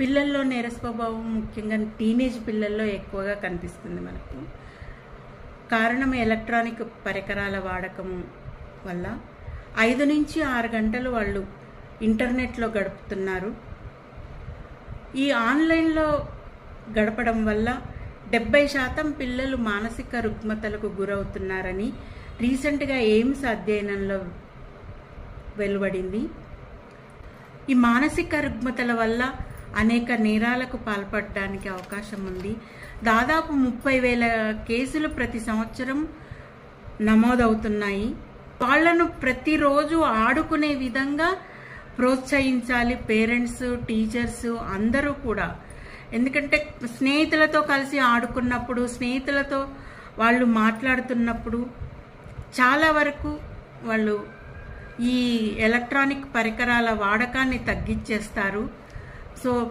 పిల్లల్లో నేర స్వభావం ముఖ్యంగా టీనేజ్ పిల్లల్లో ఎక్కువగా కనిపిస్తుంది మనకు. కారణం ఎలక్ట్రానిక్ పరికరాల వాడకం వల్ల ఐదు నుంచి ఆరు గంటలు వాళ్ళు ఇంటర్నెట్లో గడుపుతున్నారు. ఈ ఆన్లైన్లో గడపడం వల్ల డెబ్బై శాతం పిల్లలు మానసిక రుగ్మతలకు గురవుతున్నారని రీసెంట్గా ఎయిమ్స్ అధ్యయనంలో వెలువడింది. ఈ మానసిక రుగ్మతల వల్ల అనేక నేరాలకు పాల్పడడానికి అవకాశం ఉంది. దాదాపు ముప్పై వేల కేసులు ప్రతి సంవత్సరం నమోదవుతున్నాయి. వాళ్ళను ప్రతిరోజు ఆడుకునే విధంగా ప్రోత్సహించాలి పేరెంట్స్ టీచర్స్ అందరూ కూడా. ఎందుకంటే స్నేహితులతో కలిసి ఆడుకున్నప్పుడు స్నేహితులతో వాళ్ళు మాట్లాడుతున్నప్పుడు చాలా వరకు వాళ్ళు ఈ ఎలక్ట్రానిక్ పరికరాల వాడకాన్ని తగ్గించేస్తారు. So